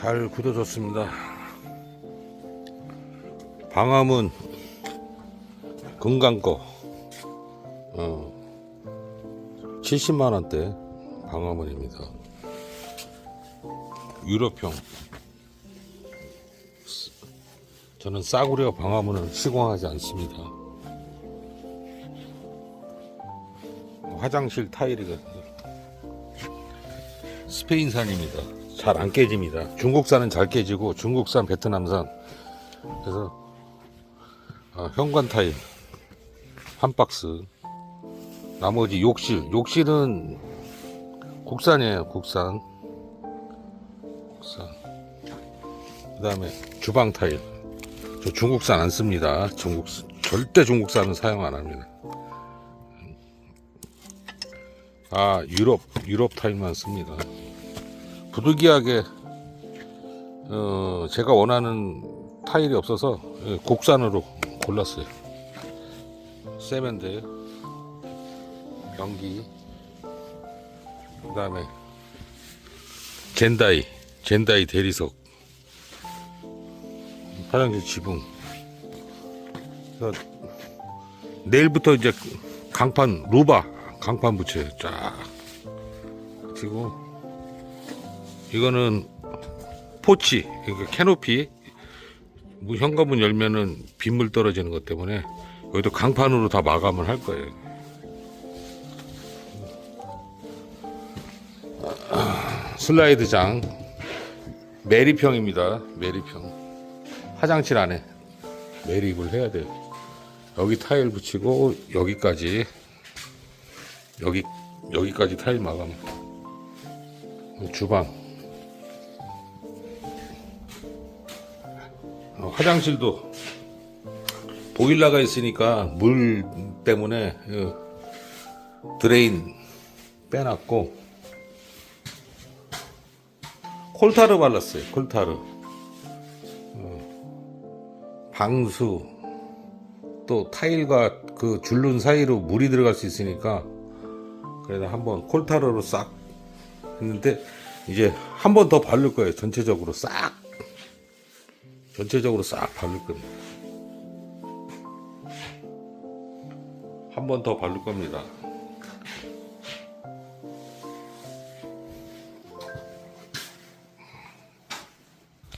잘 굳어졌습니다. 방암은 건강 거. 어, 70만 원대 방암원입니다. 유럽형. 저는 싸구려 방화문을 시공하지 않습니다. 화장실 타일이거든요. 스페인산입니다. 잘 안 깨집니다. 중국산은 잘 깨지고 중국산, 베트남산. 그래서 아, 현관 타일 한 박스. 나머지 욕실. 욕실은 국산이에요. 국산. 국산. 그 다음에 주방 타일. 저 중국산 안 씁니다. 중국 절대 중국산은 사용 안 합니다. 아 유럽 유럽 타일만 씁니다. 부득이하게 어, 제가 원하는 타일이 없어서 예, 국산으로 골랐어요. 세면대, 변기, 그 다음에 젠다이, 젠다이 대리석, 화장실 지붕. 내일부터 이제 강판 루바 강판 붙여요. 쫙. 그리고 이거는 포치, 그러니까 캐노피. 문 현관문 열면은 빗물 떨어지는 것 때문에 여기도 강판으로 다 마감을 할 거예요. 아, 슬라이드장 메리평입니다. 메리평. 화장실 안에 매립을 해야 돼요. 여기 타일 붙이고 여기까지 여기 여기까지 타일 마감. 주방. 화장실도 보일러가 있으니까 물 때문에 어, 드레인 빼놨고 콜타르 발랐어요. 콜타르. 방수 또 타일과 그 줄눈 사이로 물이 들어갈 수 있으니까 그래서 한번 콜타르로 싹 했는데 이제 한 번 더 바를 거예요 전체적으로 싹 전체적으로 싹 바를 겁니다. 한 번 더 바를 겁니다